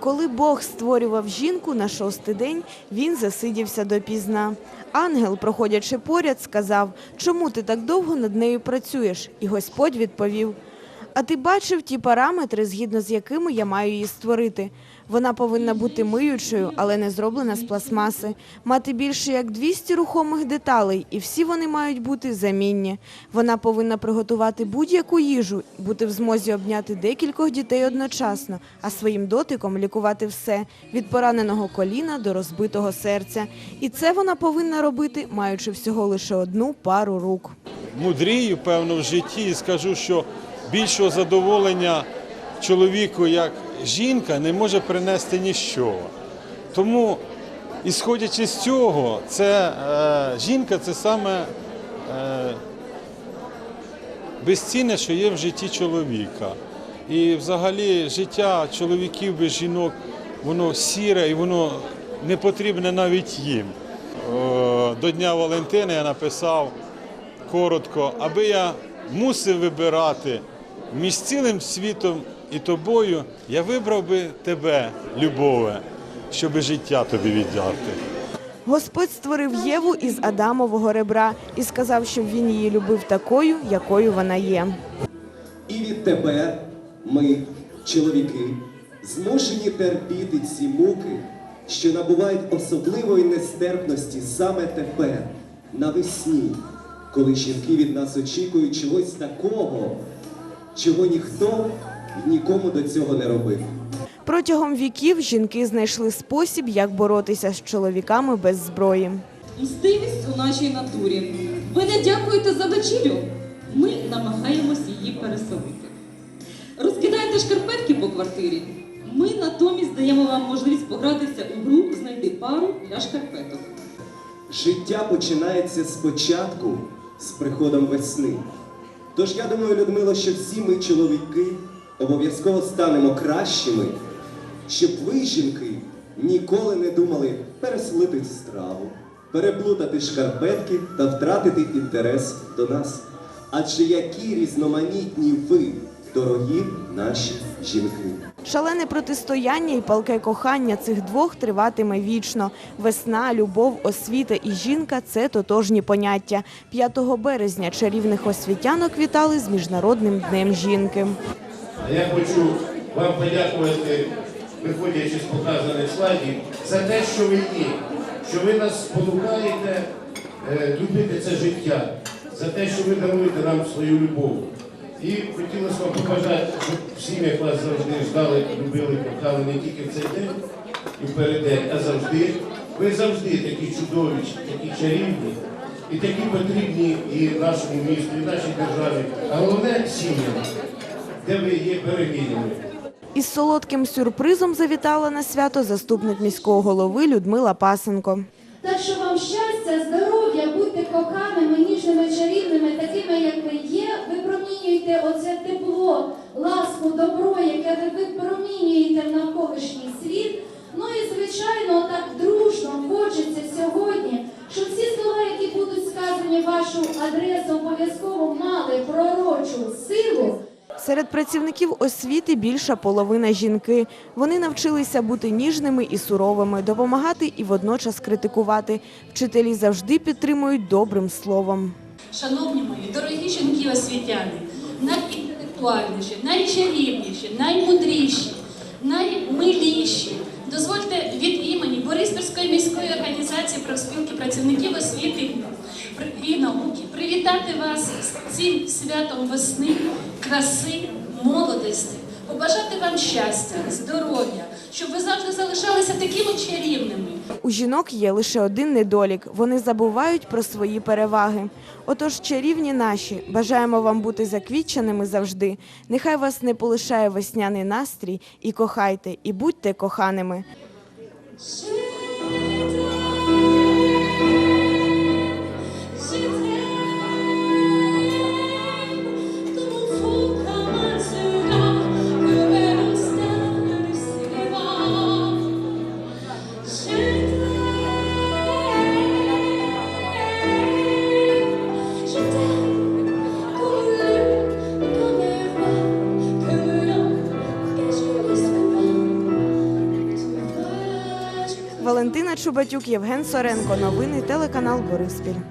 Коли Бог створював жінку на шостий день, він засидівся допізна. Ангел, проходячи поряд, сказав, чому ти так довго над нею працюєш? І Господь відповів, а ти бачив ті параметри, згідно з якими я маю її створити. Вона повинна бути миючою, але не зроблена з пластмаси, мати більше як 200 рухомих деталей, і всі вони мають бути замінні. Вона повинна приготувати будь-яку їжу, бути в змозі обняти декількох дітей одночасно, а своїм дотиком лікувати все від пораненого коліна до розбитого серця. І це вона повинна робити, маючи всього лише одну пару рук. мудрію, певно, в житті і скажу, що більшого задоволення чоловіку, як жінка, не може принести ніщо. Тому, ісходячи з цього, це, е, жінка це саме е, безцінне, що є в житті чоловіка. І взагалі життя чоловіків без жінок, воно сіре і воно не потрібне навіть їм. Е, До Дня Валентина я написав коротко, аби я мусив вибирати між цілим світом і тобою, я вибрав би тебе, любове, щоб життя тобі віддати. Господь створив Єву із Адамового ребра і сказав, щоб він її любив такою, якою вона є. І відтепер ми, чоловіки, змушені терпіти ці муки, що набувають особливої нестерпності саме тепер, навесні, коли жінки від нас очікують чогось такого, чого ніхто і нікому до цього не робив. Протягом віків жінки знайшли спосіб, як боротися з чоловіками без зброї. Мстивість у нашій натурі. Ви не дякуєте за вечерю? Ми намагаємось її переселити. Розкидаєте шкарпетки по квартирі. Ми натомість даємо вам можливість погратися у гру знайти пару для шкарпеток. Життя починається спочатку з приходом весни. Тож я думаю, Людмило, що всі ми, чоловіки, обов'язково станемо кращими, щоб ви, жінки, ніколи не думали переслити страву, переплутати шкарпетки та втратити інтерес до нас. Адже які різноманітні ви, дорогі наші жінки. Шалене протистояння і палке кохання цих двох триватиме вічно. Весна, любов, освіта і жінка це тотожні поняття. 5 березня чарівних освітянок вітали з Міжнародним днем жінки. Я хочу вам подякувати, виходячи з показаних слайдів, за те, що ви є, що ви нас спонукаєте е, любити це життя, за те, що ви даруєте нам свою любов. І хотілося вам побажати, щоб в сім'ях вас завжди ждали, любили, кохали не тільки в цей день і в переддень, а завжди. Ви завжди такі чудові, такі чарівні і такі потрібні і нашому місту, і нашій державі. А головне сім'ям де ви є берегинями. Із солодким сюрпризом завітала на свято заступник міського голови Людмила Пасенко. Так що вам щастя, здоров'я, будьте коханими, ніжними, чарівними, такими, як ви є. Ви промінюєте оце тепло, ласку, добро, яке ви випромінюєте в навколишній світ. Ну і звичайно, так дружно хочеться сьогодні, щоб всі слова, які будуть сказані в вашу адресу, обов'язково мали пророчу силу. Серед працівників освіти більша половина жінки. Вони навчилися бути ніжними і суровими, допомагати і водночас критикувати. Вчителі завжди підтримують добрим словом. Шановні мої, дорогі жінки освітяни, найінтелектуальніші, найчарівніші, наймудріші, наймиліші. Дозвольте від імені Бориспільської міської організації профспілки працівників освіти і науки привітати вас з цим святом весни, краси, молодості, побажати вам щастя, здоров'я, щоб ви завжди залишалися такими чарівними. У жінок є лише один недолік. Вони забувають про свої переваги. Отож, чарівні наші, бажаємо вам бути заквітченими завжди. Нехай вас не полишає весняний настрій, і кохайте, і будьте коханими. Валентина Чубатюк, Євген Соренко, новини телеканал Бориспіль.